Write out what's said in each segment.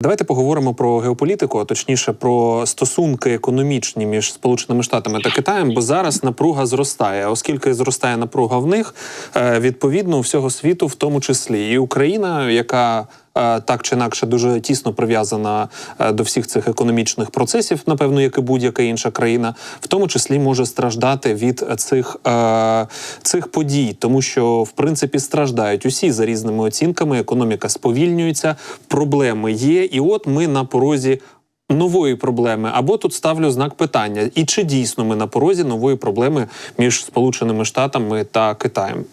Давайте поговоримо про геополітику, а точніше про стосунки економічні між Сполученими Штатами та Китаєм, бо зараз напруга зростає. Оскільки зростає напруга в них, е, відповідно у всього світу, в тому числі і Україна, яка так чи інакше дуже тісно прив'язана е, до всіх цих економічних процесів, напевно, як і будь-яка інша країна, в тому числі може страждати від цих, е, цих подій, тому що в принципі страждають усі за різними оцінками. Економіка сповільнюється, проблеми є, і от ми на порозі. Нової проблеми або тут ставлю знак питання, і чи дійсно ми на порозі нової проблеми між Сполученими Штатами та Китаєм?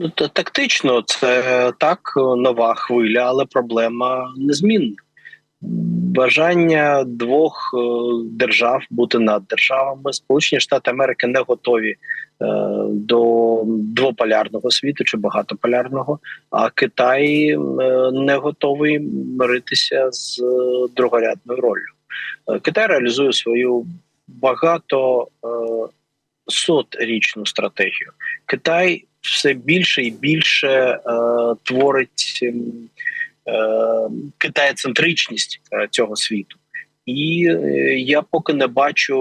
Ну, та- Тактично це так нова хвиля, але проблема незмінна. Бажання двох е, держав бути над державами. Сполучені Штати Америки не готові е, до двополярного світу чи багатополярного, а Китай е, не готовий миритися з другорядною роллю. Китай реалізує свою багато сотрічну стратегію. Китай все більше і більше е, творить ем, е, китаєцентричність е, цього світу. І е, я поки не бачу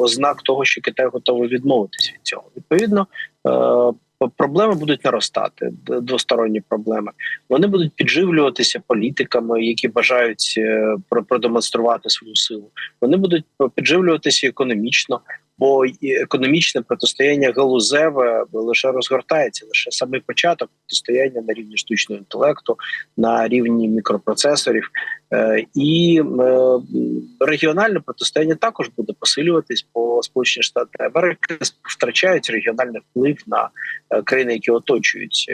ознак того, що Китай готовий відмовитися від цього. Відповідно, е, проблеми будуть наростати, двосторонні проблеми. Вони будуть підживлюватися політиками, які бажають про- продемонструвати свою силу. Вони будуть підживлюватися економічно, бо економічне протистояння галузеве лише розгортається, лише самий початок протистояння на рівні штучного інтелекту, на рівні мікропроцесорів. Е, І е, регіональне протистояння також буде посилюватись, бо Сполучені Штати Америки втрачають регіональний вплив на е, країни, які оточують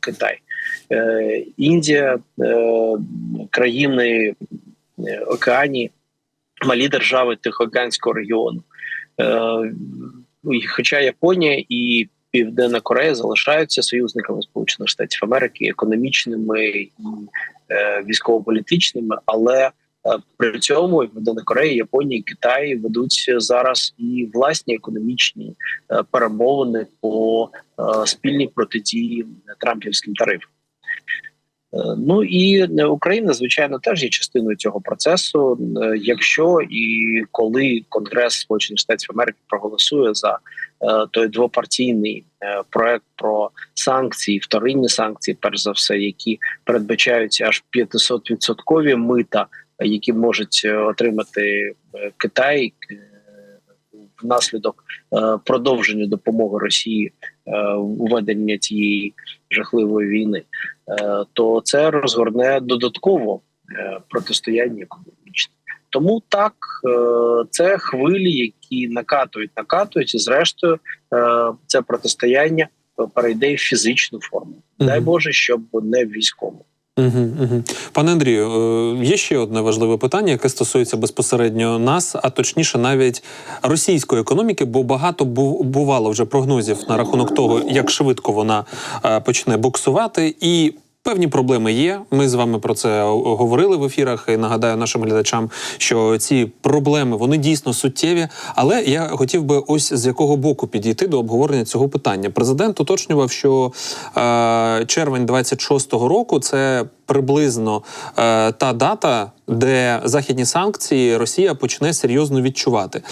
Китай. Індія, країни Океанії, малі держави Тихоокеанського регіону. Е, Хоча Японія і Південна Корея залишаються союзниками Сполучених Штатів Америки економічними і е, військово-політичними, але е, при цьому і Південна Корея, Японія Китай ведуть зараз і власні економічні перемовини по спільній протидії трампівським тарифам. Е, Ну і е, Україна, звичайно, теж є частиною цього процесу. Е, Якщо і коли Конгрес Сполучених Штатів Америки проголосує за той двопартійний проект про санкції, вторинні санкції, перш за все, які передбачаються аж 500-відсоткові мита, які можуть отримати Китай внаслідок продовження допомоги Росії е, у ведення цієї жахливої війни то це розгорне додатково е, протистояння економічне. Тому так, е, це хвилі, які накатують, накатують, і зрештою е, це протистояння перейде в фізичну форму. Дай Боже, щоб не в військову. Угу, угу. Пане Андрію, е, є ще одне важливе питання, яке стосується безпосередньо нас, а точніше, навіть російської економіки, бо багато бу- бувало вже прогнозів на рахунок того, як швидко вона е, почне буксувати, і певні проблеми є. Ми з вами про це говорили в ефірах. І нагадаю нашим глядачам, що ці проблеми вони дійсно суттєві. Але я хотів би ось з якого боку підійти до обговорення цього питання. Президент уточнював, що е, червень 26-го року це приблизно е, та дата, де західні санкції Росія почне серйозно відчувати.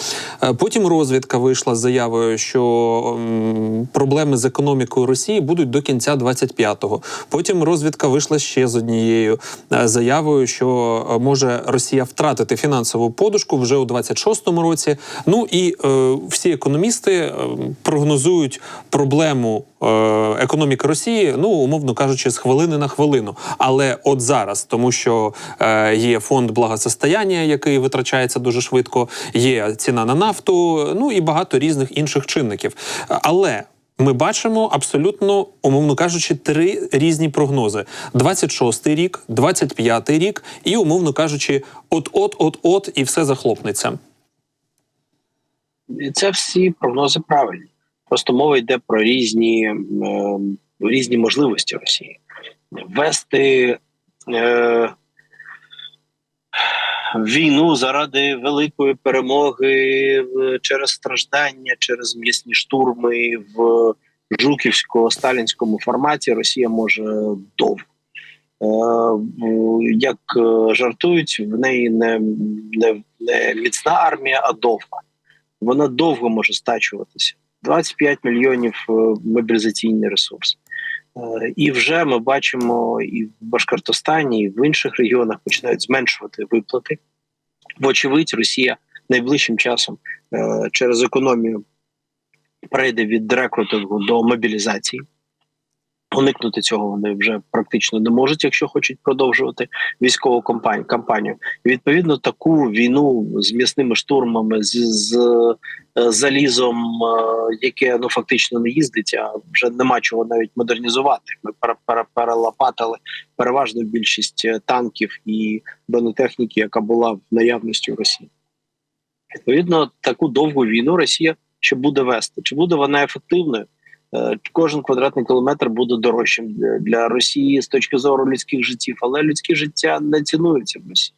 Е, потім розвідка вийшла з заявою, що проблеми з економікою Росії будуть до кінця 25-го. Потім розвідка вийшла ще з однією е, заявою, що е, може Росія втратити фінансову подушку вже у 26-му році. Ну і е, всі економісти е, прогнозують проблему е, економіки Росії, ну умовно кажучи, з хвилини на хвилину. Але от зараз, тому що е, є фонд благосостояння, який витрачається дуже швидко, є ціна на нафту, ну і багато різних інших чинників. Але ми бачимо абсолютно, умовно кажучи, три різні прогнози: 26-й рік, 25-й рік, і умовно кажучи, от-от, от-от, і все захлопнеться. Це всі прогнози правильні. Просто мова йде про різні, е, різні можливості Росії. Вести е, війну заради великої перемоги е, через страждання, через м'ясні штурми в жуківсько-сталінському форматі Росія може довго. як е, жартують, в неї не, не, не міцна армія, а довга. Вона довго може стачуватися. 25 мільйонів е, мобілізаційний ресурс. Е, І вже ми бачимо і в Башкортостані, і в інших регіонах починають зменшувати виплати. Вочевидь, Росія найближчим часом е, через економію перейде від рекрутингу до мобілізації. Уникнути цього вони вже практично не можуть, якщо хочуть продовжувати військову кампанію. кампанію. І відповідно таку війну з м'ясними штурмами, з, з е, залізом, е, яке ну фактично не їздить, а вже нема чого навіть модернізувати. Ми пере- пере- перелопатили переважну більшість е, танків і бронетехніки, яка була в наявності у Росії. Відповідно, таку довгу війну Росія ще буде вести. Чи буде вона ефективною? Е, Кожен квадратний кілометр буде дорожчим для, Росії з точки зору людських життів, але людське життя не цінується в Росії.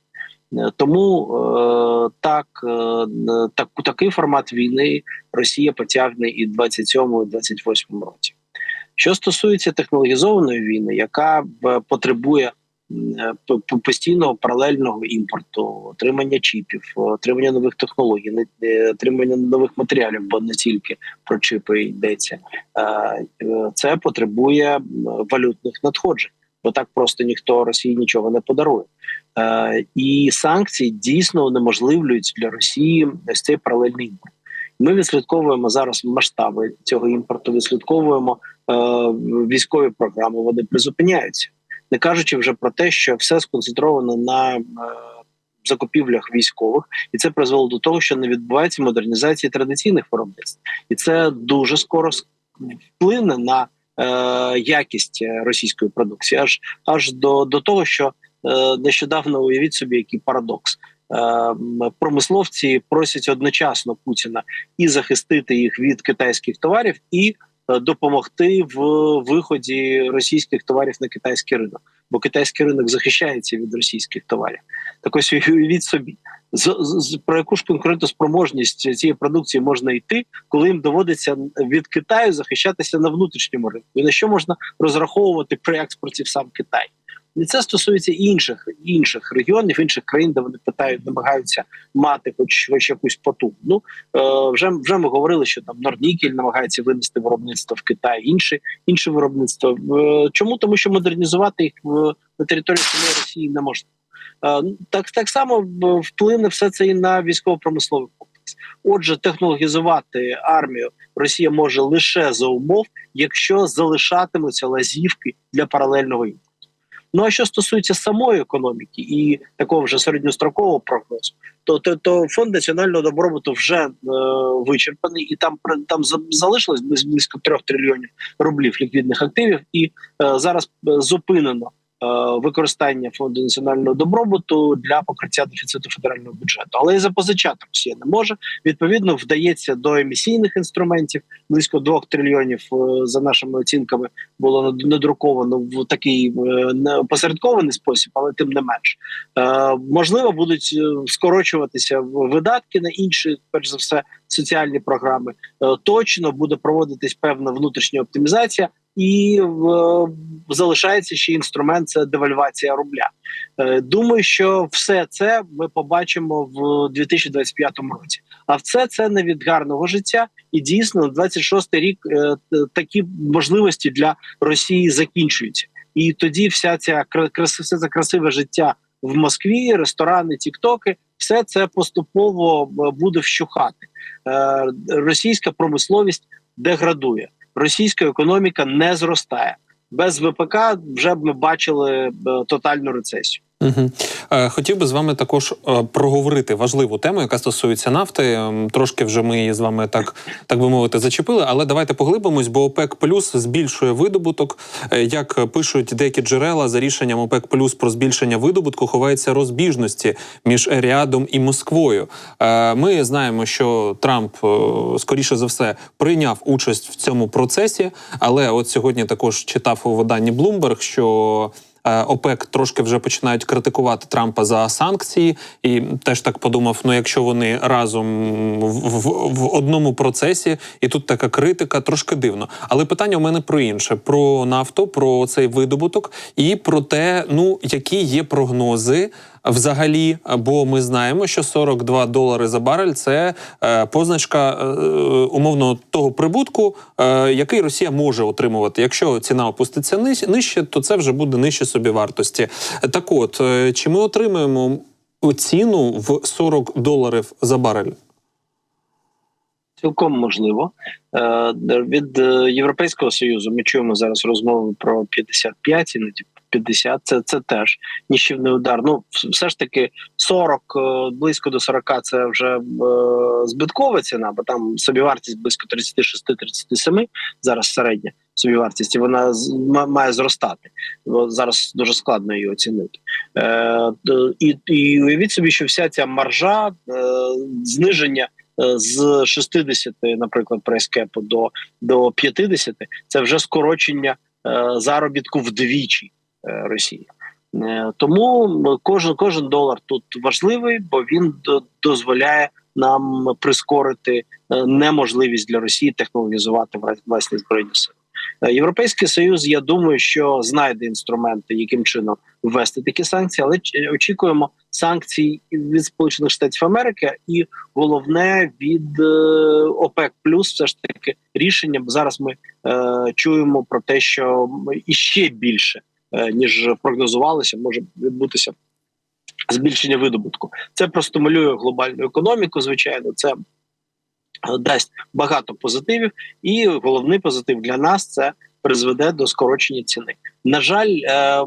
Е, Тому е, так, так, такий формат війни Росія потягне і в 27-му, і 28-му році. Що стосується технологізованої війни, яка потребує постійного паралельного імпорту, отримання чіпів, отримання нових технологій, е, отримання нових матеріалів, бо не тільки про чипи йдеться. Е, е, Це потребує валютних надходжень, бо так просто ніхто Росії нічого не подарує. Е, І санкції дійсно унеможливлюють для Росії ось цей паралельний імпорт. Ми відслідковуємо зараз масштаби цього імпорту, відслідковуємо е, військові програми. Вони призупиняються, не кажучи вже про те, що все сконцентровано на е, закупівлях військових, і це призвело до того, що не відбувається модернізації традиційних виробництв, і це дуже скоро вплине на е, якість е, російської продукції, аж аж до, до того, що е, нещодавно уявіть собі, який парадокс. Е, Промисловці просять одночасно Путіна і захистити їх від китайських товарів, і допомогти в виході російських товарів на китайський ринок, бо китайський ринок захищається від російських товарів. Так ось уявіть собі, з, з, з- про яку ж конкурентоспроможність цієї продукції можна йти, коли їм доводиться від Китаю захищатися на внутрішньому ринку, і на що можна розраховувати при експорті в сам Китай. І це стосується інших інших регіонів, інших країн, де вони питають, намагаються мати хоч, хоч якусь потугу. Ну е, вже вже ми говорили, що там Норнікель намагається винести виробництво в Китай, інші інші виробництва. Е, чому тому, що модернізувати їх в на території самої Росії не можна. Е, ну, Так так само е, вплине все це і на військово-промисловий комплекс. Отже, технологізувати армію Росія може лише за умов, якщо залишатимуться лазівки для паралельного імпорту. Ну а що стосується самої економіки і такого вже середньострокового прогнозу, то, то, то фонд національного добробуту вже е, вичерпаний, і там там за- залишилось близь- близько трьох трильйонів рублів ліквідних активів, і е, зараз е, зупинено використання фонду національного добробуту для покриття дефіциту федерального бюджету. Але і запозичати Росія не може. Відповідно, вдається до емісійних інструментів близько двох трильйонів е, за нашими оцінками було над- надруковано в такий е, посередкований спосіб, але тим не менш е, можливо будуть е, скорочуватися видатки на інші, перш за все, соціальні програми. Е, Точно буде проводитись певна внутрішня оптимізація. І залишається ще інструмент це девальвація рубля. Е, думаю, що все це ми побачимо в 2025 році. А все це не від гарного життя, і дійсно 26-й рік е, такі можливості для Росії закінчуються. І тоді вся ця все це красиве життя в Москві, ресторани, тіктоки, все це поступово е, буде вщухати. Російська промисловість деградує, російська економіка не зростає. Без ВПК вже б ми бачили е, тотальну рецесію. Угу. Хотів би з вами також е, проговорити важливу тему, яка стосується нафти. Трошки вже ми її з вами так, так би мовити, зачепили, але давайте поглибимось, бо ОПЕК Плюс збільшує видобуток. Е, Як пишуть деякі джерела, за рішенням ОПЕК Плюс про збільшення видобутку ховаються розбіжності між Еріадом і Москвою. Ми знаємо, що Трамп скоріше за все прийняв участь в цьому процесі, але от сьогодні також читав у виданні Bloomberg, що ОПЕК трошки вже починають критикувати Трампа за санкції, і теж так подумав: ну якщо вони разом в, в, в одному процесі, і тут така критика, трошки дивно. Але питання у мене про інше: про нафту, про цей видобуток і про те, ну які є прогнози. Взагалі, бо ми знаємо, що 42 долари за барель це е, позначка е, умовно того прибутку, е, який Росія може отримувати. Якщо ціна опуститься нижче, то це вже буде нижче собівартості. Так, от чи ми отримаємо ціну в 40 доларів за барель? Цілком можливо. Від Європейського союзу ми чуємо зараз розмови про 55, іноді 50. Це це теж ніщівний удар. Ну все ж таки 40, е, близько до 40 – це вже е, збиткова ціна, бо там собівартість близько 36-37 зараз середня собівартість, і вона має зростати. Бо зараз дуже складно її оцінити. Е, і, і уявіть собі, що вся ця маржа е, зниження е, з 60, наприклад, прайскепу до, до 50, це вже скорочення е, заробітку вдвічі Росії. Е, Тому кожен кожен долар тут важливий, бо він до- дозволяє нам прискорити е, неможливість для Росії технологізувати вла- власні збройні сили. Е, Європейський союз, я думаю, що знайде інструменти, яким чином ввести такі санкції, але очікуємо санкцій від Сполучених Штатів Америки і головне від е, ОПЕК плюс все ж таки рішення. Зараз ми е, чуємо про те, що іще більше е, ніж прогнозувалося, може відбутися збільшення видобутку. Це простимулює глобальну економіку. Звичайно, це е, дасть багато позитивів, і головний позитив для нас це призведе до скорочення ціни. На жаль, е,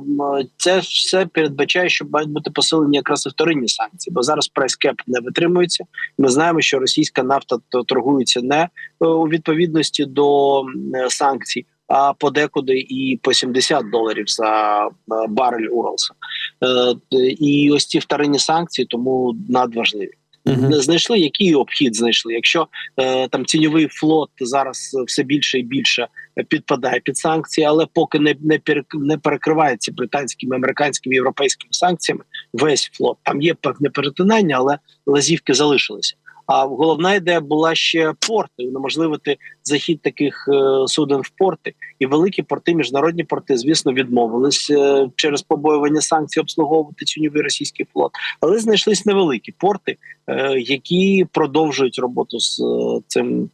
це все передбачає, що мають бути посилені якраз і вторинні санкції, бо зараз прайскеп не витримується. Ми знаємо, що російська нафта то- торгується не е, у відповідності до е, санкцій. А подекуди і по 70 доларів за е, барель Уралса. Е, і ось ці вторинні санкції тому надважливі. Мгм. Знайшли, який обхід знайшли. Якщо е, там тіньовий флот зараз все більше і більше підпадає під санкції, але поки не не, перек- не перекривається британськими, американськими європейськими санкціями, весь флот там є певне перетинання, але лазівки залишилися. А головна ідея була ще порти, унеможливити захід таких е, суден в порти. І великі порти, міжнародні порти, звісно, відмовились е, через побоювання санкцій обслуговувати тіньовий російський флот. Але знайшлись невеликі порти, е, які продовжують роботу з цим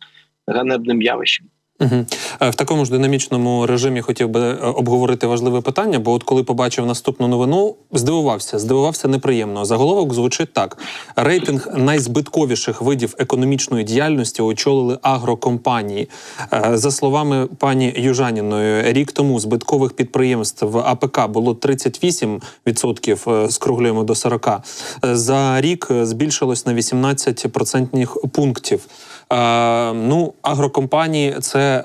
ганебним явищем. Угу. В такому ж динамічному режимі хотів би е, обговорити важливе питання, бо от коли побачив наступну новину, здивувався. Здивувався неприємно. Заголовок звучить так: рейтинг найзбитковіших видів економічної діяльності очолили агрокомпанії. Е, За словами пані Южаніної, рік тому збиткових підприємств АПК було 38%, е, скруглюємо до 40%. Е, За рік збільшилось на 18 процентних пунктів. Е, ну, агрокомпанії це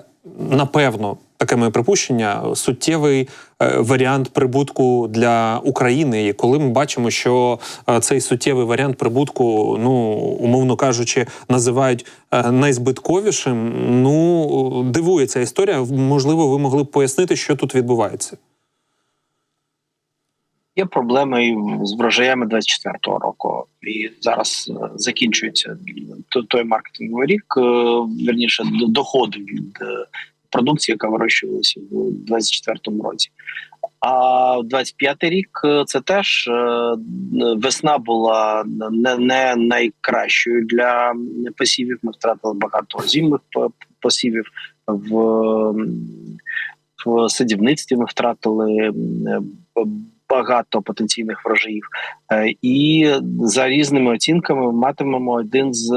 напевно. Таке моє припущення суттєвий е, варіант прибутку для України. І коли ми бачимо, що е, цей суттєвий варіант прибутку, ну умовно кажучи, називають найзбитковішим, ну дивує ця історія. Можливо, ви могли б пояснити, що тут відбувається. Є проблеми і з врожаями 24-го року, і зараз е, закінчується той маркетинговий рік. е, Вірніше д- доходи від е, продукції, яка вирощувалася в 24-му році. А 25-й рік е, це теж е, весна була не, не найкращою для посівів. Ми втратили багато озимих по- посівів в, в садівництві. Ми втратили багато потенційних врожаїв, Е, і за різними оцінками ми матимемо один з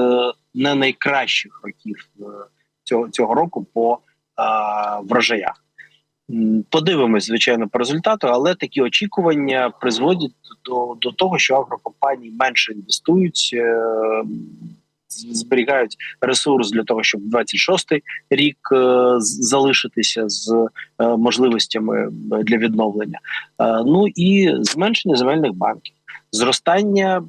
не найкращих років е, цього цього року по е, врожаях. Подивимось, звичайно, по результату, але такі очікування призводять до, до того, що агрокомпанії менше інвестують, е, зберігають ресурс для того, щоб 26-й рік е, залишитися з е, можливостями для відновлення. Е, Ну і зменшення земельних банків, зростання е,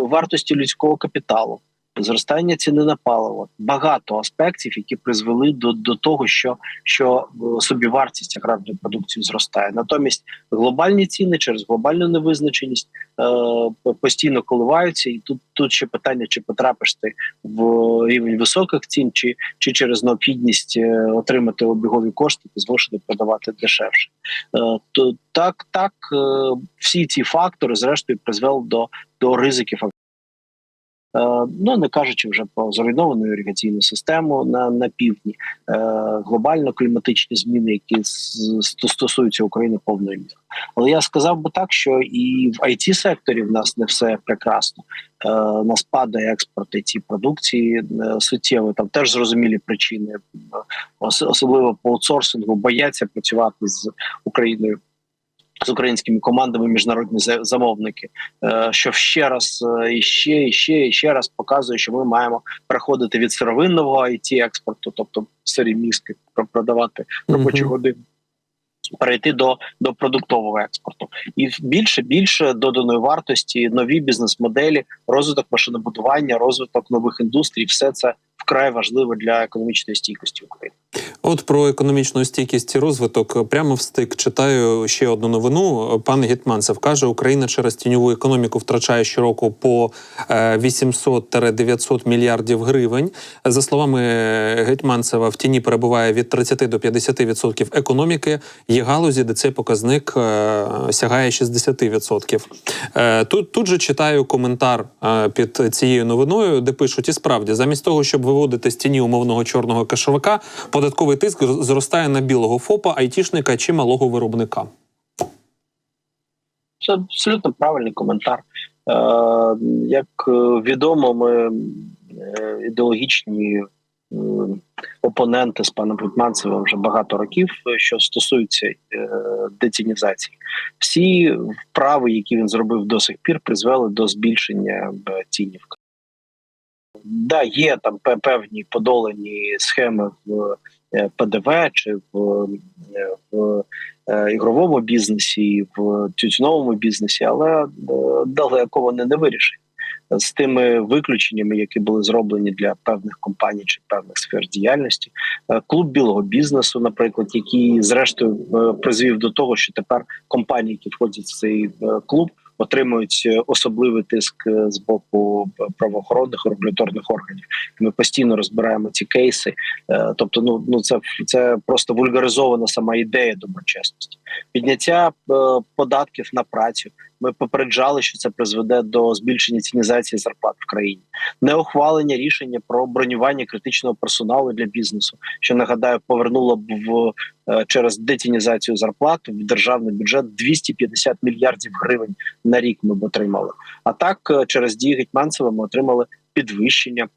вартості людського капіталу. Зростання ціни на паливо, багато аспектів, які призвели до, до того, що, що е, собівартість аграрної продукції зростає. Натомість глобальні ціни через глобальну невизначеність е, постійно коливаються, і тут тут ще питання, чи потрапиш ти в рівень високих цін, чи, чи через необхідність е, отримати обігові кошти, ти змушений продавати дешевше. Е, то так, так е, всі ці фактори зрештою призвели до, до ризиків. Е, Ну не кажучи вже про зруйновану іригаційну систему на, на півдні, е, глобально кліматичні зміни, які стосуються України повної міри. Але я сказав би так, що і в it секторі в нас не все прекрасно. Е, у нас падає експорт it продукції е, суттєво. Там теж зрозумілі причини, е, особливо по аутсорсингу, бояться працювати з Україною. З українськими командами міжнародні замовники, е, що ще раз е, і ще, і ще, і ще раз показує, що ми маємо переходити від сировинного it експорту, тобто сирі мізки, про- продавати робочі години, перейти до, до продуктового експорту, і більше більше доданої вартості, нові бізнес-моделі, розвиток машинобудування, розвиток нових індустрій все це вкрай важливо для економічної стійкості України. От про економічну стійкість і розвиток прямо в стик читаю ще одну новину. Пан Гетманцев каже, Україна через тіньову економіку втрачає щороку по е, 800-900 мільярдів гривень. За словами Гетманцева, в тіні перебуває від 30 до 50% економіки. Є галузі, де цей показник е, сягає 60%. Е, Тут тут же читаю коментар е, під цією новиною, де пишуть: і справді, замість того, щоб виводити з тіні умовного чорного кашовика, податковий тиск зростає на білого ФОПа, айтішника чи малого виробника. Це абсолютно правильний коментар. Е, як е, відомо, ми е, ідеологічні опоненти з паном Гетманцевим вже багато років, що стосуються е, децінізації. Всі вправи, які він зробив до сих пір, призвели до збільшення цінів. Да, є там пе- певні подолані схеми в е, ПДВ чи в, е, в е, ігровому бізнесі, в тютюновому бізнесі, але далеко вони не вирішені з тими виключеннями, які були зроблені для певних компаній чи певних сфер діяльності. Клуб білого бізнесу, наприклад, який зрештою призвів до того, що тепер компанії, які входять в цей клуб, отримують е, особливий тиск е, з боку е, правоохоронних регуляторних органів. Ми постійно розбираємо ці кейси. Тобто, ну ну це це просто вульгаризована сама ідея доброчесності. Підняття податків на працю. Ми попереджали, що це призведе до збільшення цінізації зарплат в країні. Неухвалення рішення про бронювання критичного персоналу для бізнесу, що нагадаю, повернуло б в е, через детінізацію зарплат в державний бюджет 250 мільярдів гривень на рік. Ми б отримали. А так е, через дії Гетьманцева ми отримали підвищення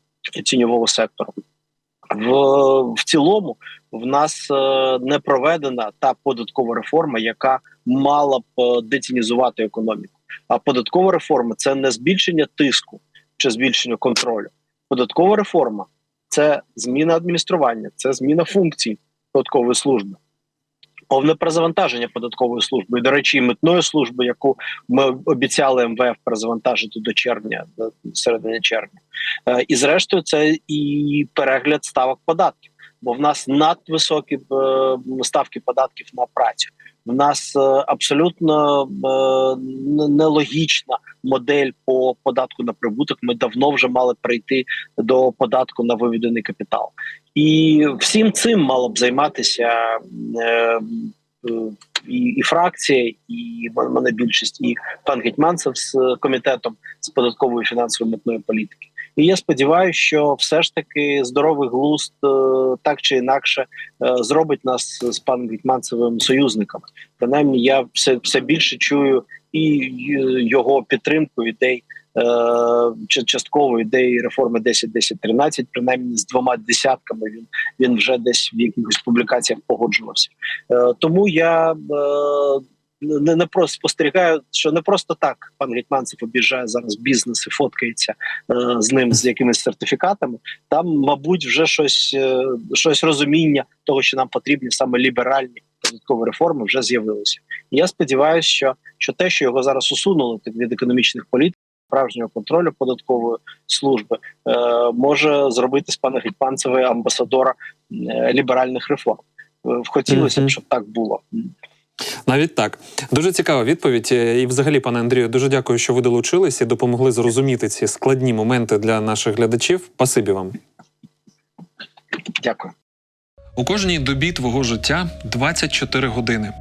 тіньового сектору. В, в цілому в нас е, не проведена та податкова реформа, яка мала б е, детінізувати економіку. А податкова реформа це не збільшення тиску чи збільшення контролю. Податкова реформа це зміна адміністрування, це зміна функцій податкової служби. Повне перезавантаження податкової служби і, до речі, митної служби, яку ми обіцяли МВФ перезавантажити до червня, до середини червня. Е, І зрештою, це і перегляд ставок податків, бо в нас надвисокі е, ставки податків на працю. В нас е, абсолютно нелогічна модель по податку на прибуток. Ми давно вже мали прийти до податку на виведений капітал, і всім цим мало б займатися. Е, е, і, і фракція, і мене більшість, і пан Гетьманцев з комітетом з податкової фінансової митної політики. І я сподіваюся, що все ж таки здоровий глузд е, так чи інакше зробить нас з паном Гетьманцевим союзниками. Принаймні, я все, все більше чую і його підтримку ідей. Е, Частково ідеї реформи 10-10-13, принаймні з двома десятками він він вже десь в якихось публікаціях погоджувався. Е, Тому я е, не, не просто спостерігаю, що не просто так пан Гетьманцев обіжає зараз бізнес і фоткається е, з ним з якимись сертифікатами. Там, мабуть, вже щось, е, щось розуміння того, що нам потрібні саме ліберальні податкові реформи, вже з'явилося. Я сподіваюся, що, що те, що його зараз усунули від економічних політик. Справжнього контролю податкової служби е, може зробити з пана Гетьманцева амбасадора е, ліберальних реформ. Е, Хотілося б, щоб так було. Навіть так. Дуже цікава відповідь. І, взагалі, пане Андрію, дуже дякую, що ви долучились і допомогли зрозуміти ці складні моменти для наших глядачів. Спасибі вам. Дякую. У кожній добі твого життя 24 години.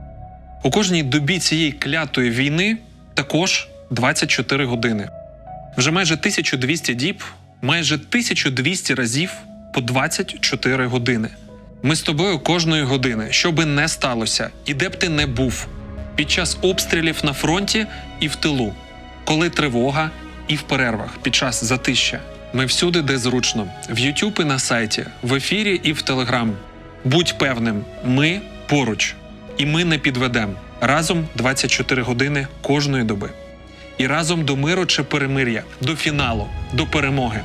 У кожній добі цієї клятої війни також 24 години. Вже майже 1200 діб, майже 1200 разів по 24 години. Ми з тобою кожної години, що би не сталося, і де б ти не був, під час обстрілів на фронті і в тилу, коли тривога і в перервах, під час затища. Ми всюди, де зручно, в YouTube і на сайті, в ефірі і в Телеграм. Будь певним, ми поруч, і ми не підведемо разом 24 години кожної доби. І разом до миру чи перемир'я, до фіналу, до перемоги.